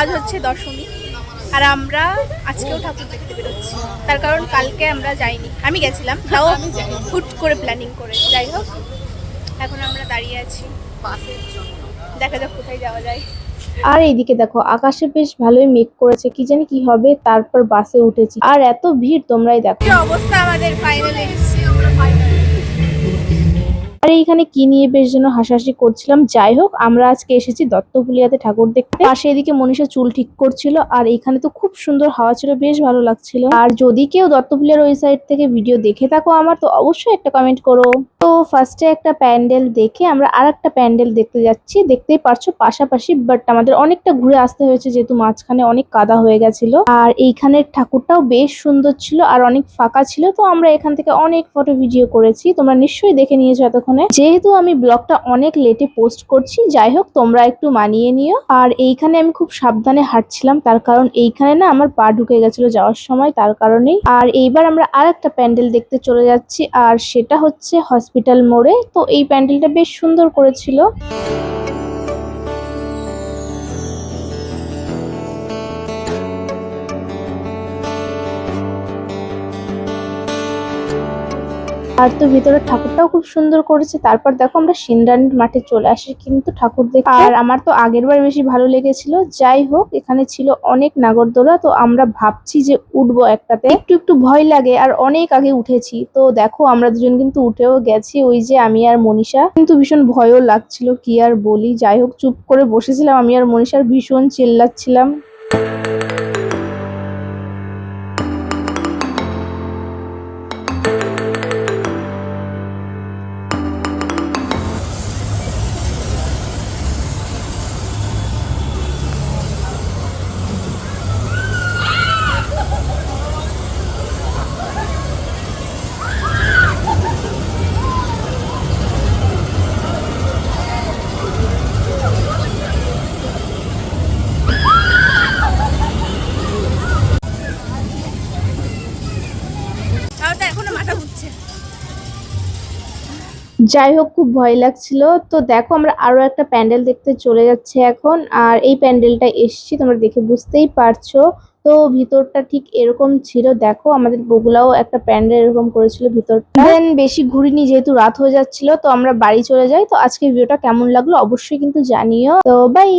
আজ হচ্ছে দশমী। আর আমরা আজকেও ঠাকুর দেখতে বেরোচ্ছি। তার কারণ কালকে আমরা যাইনি। আমি গেছিলাম তাও হুট করে প্ল্যানিং করে। যাই হোক এখন আমরা দাঁড়িয়ে আছি। দেখা যাক কোথায় যাওয়া যায়। আর এইদিকে দেখো আকাশে বেশ ভালোই মেঘ করেছে। কি জানি কি হবে তারপর বাসে উঠেছি। আর এত ভিড় তোমরাই দেখো। অবস্থা আমাদের ফাইনালে এসেছি আমরা ফাইনালে আর এইখানে কি নিয়ে বেশ যেন হাসাহাসি করছিলাম। যাই হোক, আমরা আজকে এসেছি দত্তপুলিয়াতে ঠাকুর দেখতে। পাশে এদিকে মনীষা চুল ঠিক করছিল, আর এখানে তো খুব সুন্দর হাওয়া ছিল, বেশ ভালো লাগছিল। আর যদি কেউ দত্তপুলিয়ার ওই সাইড থেকে ভিডিও দেখে থাকো আমার, তো অবশ্যই একটা কমেন্ট করো। তো ফার্স্টে একটা প্যান্ডেল দেখে আমরা আর একটা প্যান্ডেল দেখতে যাচ্ছি। দেখতেই পারছ পাশাপাশি বাট আমাদের অনেকটা ঘুরে আসতে হয়েছে, যেহেতু মাঝখানে অনেক কাদা হয়ে গেছিল। আর এইখানের ঠাকুরটাও বেশ সুন্দর ছিল, আর অনেক ফাঁকা ছিল। তো আমরা এখান থেকে অনেক ফটো ভিডিও করেছি, তোমরা নিশ্চয়ই দেখে নিয়েছো এতক্ষণে। যেহেতু আমি ব্লগটা অনেক লেটে পোস্ট করছি যাই হোক তোমরা একটু মানিয়ে নিও। আর এইখানে আমি খুব সাবধানে হাঁটছিলাম, তার কারণ এইখানে না আমার পা ঢুকে গেছিল যাওয়ার সময়, তার কারণেই। আর এইবার আমরা আর একটা প্যান্ডেল দেখতে চলে যাচ্ছি, আর সেটা হচ্ছে হসপিটাল মোড়ে। তো এই প্যান্ডেলটা বেশ সুন্দর করেছিল। আর তো ভিতরে ঠাকুরটাও খুব সুন্দর করেছে। তারপর দেখো আমরা সিন্দানির মাঠে চলে আসি কিন্তু ঠাকুর দেখতে। আর আমার তো আগের বার বেশি ভালো লেগেছিল। যাই হোক এখানে ছিল অনেক নাগরদোলা। তো আমরা ভাবছি যে উঠবো একটাতে। একটু একটু ভয় লাগে আর অনেক আগে উঠেছি। তো দেখো আমরা দুজন কিন্তু উঠেও গেছি ওই যে আমি আর মনীষা। কিন্তু ভীষণ ভয়ও লাগছিল কি আর বলি। যাই হোক চুপ করে বসেছিলাম। আমি আর মনীষার ভীষণ চিল্লাচ্ছিলাম। যাই হোক, খুব ভয় লাগছিল। তো দেখো, আমরা আরও একটা প্যান্ডেল দেখতে চলে যাচ্ছে এখন। আর এই প্যান্ডেলটা এসছি, তোমরা দেখে বুঝতেই পারছ। তো ভিতরটা ঠিক এরকম ছিল। দেখো, আমাদের বগুলাও একটা প্যান্ডেল এরকম করেছিল ভিতরটা। দেন বেশি ঘুরিনি, যেহেতু রাত হয়ে যাচ্ছিল, তো আমরা বাড়ি চলে যাই। তো আজকে ভিডিওটা কেমন লাগল অবশ্যই কিন্তু জানিও। তো বাই